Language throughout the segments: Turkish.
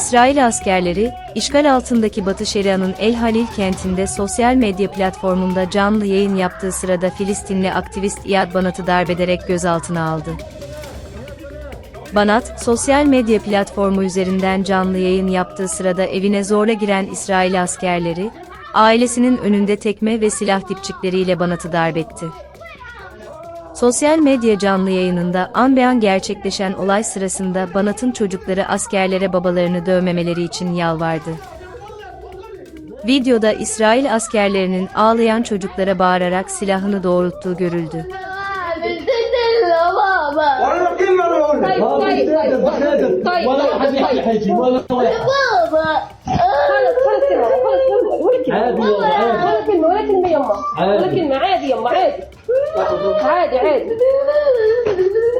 İsrail askerleri, işgal altındaki Batı Şeria'nın El Halil kentinde sosyal medya platformunda canlı yayın yaptığı sırada Filistinli aktivist İyad Banat'ı darbederek gözaltına aldı. Banat, sosyal medya platformu üzerinden canlı yayın yaptığı sırada evine zorla giren İsrail askerleri, ailesinin önünde tekme ve silah dipçikleriyle Banat'ı darbetti. Sosyal medya canlı yayınında an be an gerçekleşen olay sırasında Banat'ın çocukları askerlere babalarını dövmemeleri için yalvardı. Videoda İsrail askerlerinin ağlayan çocuklara bağırarak silahını doğrulttuğu görüldü. بابا ولا كلمة أنا أقول لك طيب طيب طيب طيب ولا حد يحكي ولا واحد بابا خلص خلص كلمة خلص كلمة ولا كلمة عادي والله، عادي. ولا كلمة ولا كلمة عادي عادي.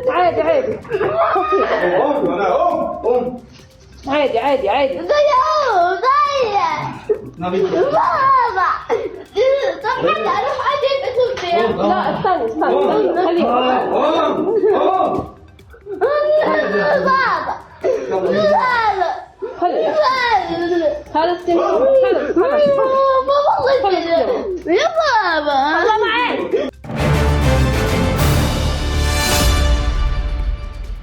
عادي عادي. عادي عادي عادي. زي أم زي. بابا. طب حتى أروح أجيب اسم لا استنى استنى خليك. بابا. بابا خلص. خلص خلص خلص. خلص خلص.